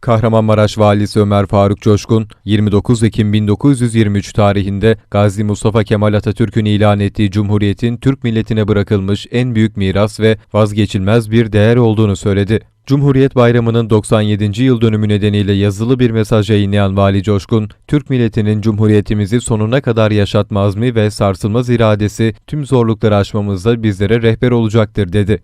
Kahramanmaraş Valisi Ömer Faruk Coşkun, 29 Ekim 1923 tarihinde Gazi Mustafa Kemal Atatürk'ün ilan ettiği Cumhuriyet'in Türk milletine bırakılmış en büyük miras ve vazgeçilmez bir değer olduğunu söyledi. Cumhuriyet Bayramı'nın 97. yıl dönümü nedeniyle yazılı bir mesaj yayınlayan Vali Coşkun, Türk milletinin Cumhuriyetimizi sonuna kadar yaşatma azmi ve sarsılmaz iradesi tüm zorlukları aşmamızda bizlere rehber olacaktır dedi.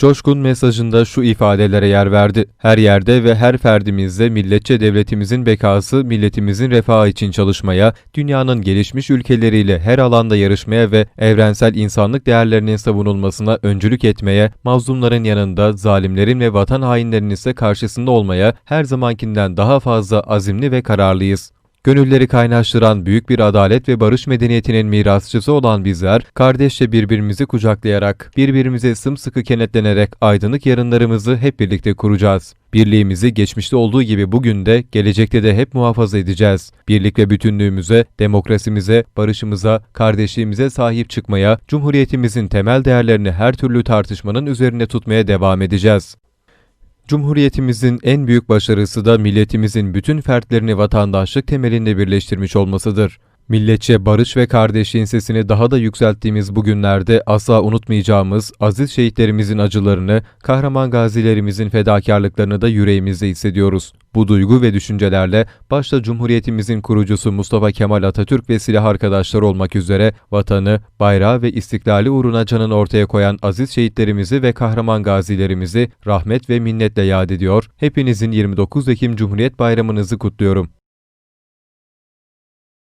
Coşkun mesajında şu ifadelere yer verdi. Her yerde ve her ferdimizde milletçe devletimizin bekası, milletimizin refahı için çalışmaya, dünyanın gelişmiş ülkeleriyle her alanda yarışmaya ve evrensel insanlık değerlerinin savunulmasına öncülük etmeye, mazlumların yanında, zalimlerin ve vatan hainlerinin ise karşısında olmaya her zamankinden daha fazla azimli ve kararlıyız. Gönülleri kaynaştıran büyük bir adalet ve barış medeniyetinin mirasçısı olan bizler, kardeşçe birbirimizi kucaklayarak, birbirimize sımsıkı kenetlenerek aydınlık yarınlarımızı hep birlikte kuracağız. Birliğimizi geçmişte olduğu gibi bugün de, gelecekte de hep muhafaza edeceğiz. Birlik ve bütünlüğümüze, demokrasimize, barışımıza, kardeşliğimize sahip çıkmaya, Cumhuriyetimizin temel değerlerini her türlü tartışmanın üzerine tutmaya devam edeceğiz. Cumhuriyetimizin en büyük başarısı da milletimizin bütün fertlerini vatandaşlık temelinde birleştirmiş olmasıdır. Milletçe barış ve kardeşliğin sesini daha da yükselttiğimiz bu günlerde asla unutmayacağımız aziz şehitlerimizin acılarını, kahraman gazilerimizin fedakarlıklarını da yüreğimizde hissediyoruz. Bu duygu ve düşüncelerle başta Cumhuriyetimizin kurucusu Mustafa Kemal Atatürk ve silah arkadaşları olmak üzere vatanı, bayrağı ve istiklali uğruna canını ortaya koyan aziz şehitlerimizi ve kahraman gazilerimizi rahmet ve minnetle yad ediyor. Hepinizin 29 Ekim Cumhuriyet Bayramınızı kutluyorum.